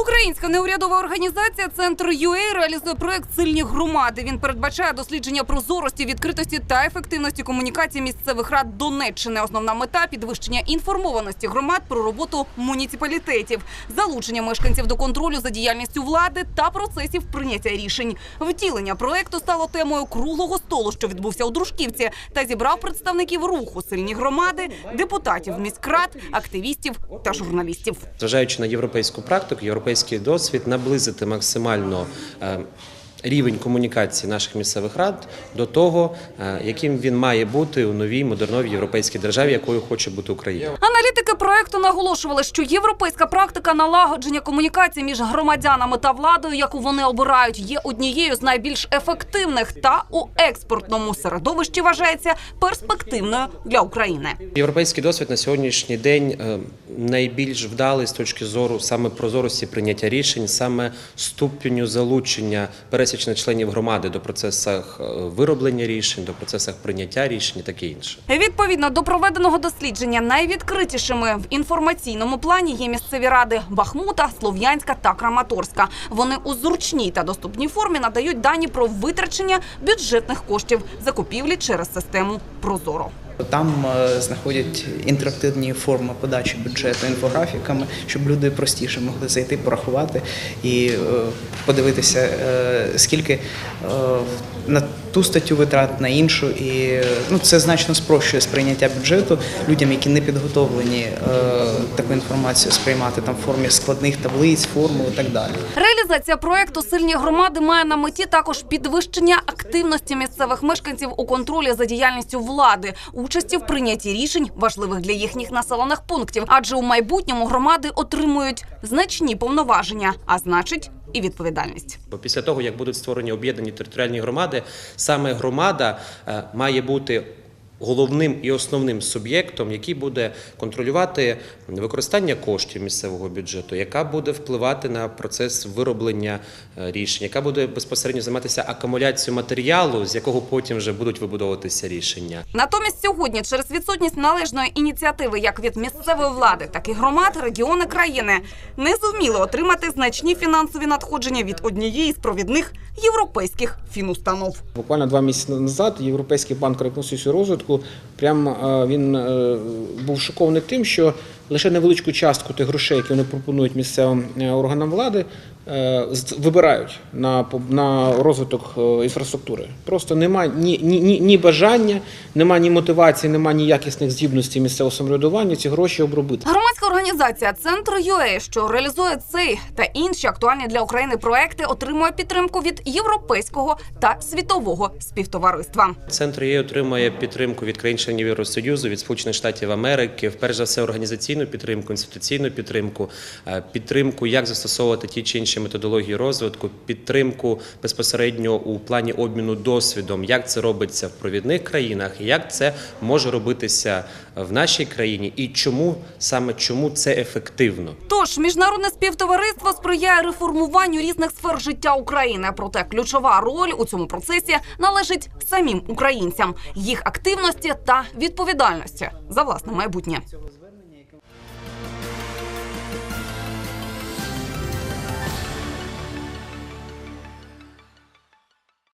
Українська неурядова організація Центр UA реалізує проект Сильні громади. Він передбачає дослідження прозорості, відкритості та ефективності комунікації місцевих рад Донеччини. Основна мета підвищення інформованості громад про роботу муніципалітетів, залучення мешканців до контролю за діяльністю влади та процесів прийняття рішень. Втілення проекту стало темою круглого столу, що відбувся у Дружківці, та зібрав представників руху Сильні громади, депутатів міськрад, активістів та журналістів. Зважаючи на європейську практику, європейський досвід, наблизити максимально е, рівень комунікації наших місцевих рад до того, е, яким він має бути у новій модерновій європейській державі, якою хоче бути Україна. Аналітики проекту наголошували, що європейська практика налагодження комунікації між громадянами та владою, яку вони обирають, є однією з найбільш ефективних та у експортному середовищі вважається перспективною для України. Європейський досвід на сьогоднішній день е, найбільш вдалий з точки зору саме прозорості прийняття рішень, саме ступеню залучення пересічних членів громади до процесах е, вироблення рішень, до процесах прийняття рішень і таке інше. Відповідно до проведеного дослідження, найвідкритішими в інформаційному плані є місцеві ради Бахмута, Слов'янська та Краматорська. Вони у зручній та доступній формі надають дані про витрачення бюджетних коштів закупівлі через систему Прозоро. Там е, знаходять інтерактивні форми подачі бюджету інфографіками, щоб люди простіше могли зайти, порахувати і е, подивитися, е, скільки на ту статтю витрат, на іншу. І ну, це значно спрощує сприйняття бюджету людям, які не підготовлені таку інформацію сприймати там в формі складних таблиць, формул і так далі. Реалізація проекту Сильні громади має на меті також підвищення активності місцевих мешканців у контролі за діяльністю влади, участі в прийнятті рішень важливих для їхніх населених пунктів. Адже у майбутньому громади отримують значні повноваження, а значить і відповідальність. Після того, як будуть створені об'єднані територіальні громади, саме громада е, має бути головним і основним суб'єктом, який буде контролювати використання коштів місцевого бюджету, яка буде впливати на процес вироблення е, рішень, яка буде безпосередньо займатися акумуляцією матеріалу, з якого потім вже будуть вибудовуватися рішення. Натомість сьогодні, через відсутність належної ініціативи як від місцевої влади, так і громад, регіони країни не зуміли отримати значні фінансові надходження від однієї з провідних європейських фінустанов. Буквально два місяці назад Європейський банк реконструкції розвитку прям е, він е, був шокований тим, що лише невеличку частку тих грошей, які вони пропонують місцевим е, органам влади, е, вибирають на на розвиток е, інфраструктури. Просто нема ні, ні, ні, ні бажання, немає ні мотивації, немає ні якісних здібностей місцевого самоврядування ці гроші обробити. Організація Центр UA, що реалізує цей та інші актуальні для України проекти, отримує підтримку від європейського та світового співтовариства. Центр ЄС отримує підтримку від країн-членів Євросоюзу, від Сполучених Штатів Америки, перш за все організаційну підтримку, інституційну підтримку, е, підтримку, як застосовувати ті чи інші методології розвитку, підтримку безпосередньо у плані обміну досвідом, як це робиться в провідних країнах, як це може робитися в нашій країні, і чому саме чому це ефективно. Тож міжнародне співтовариство сприяє реформуванню різних сфер життя України. Проте ключова роль у цьому процесі належить самим українцям, їх активності та відповідальності за власне майбутнє.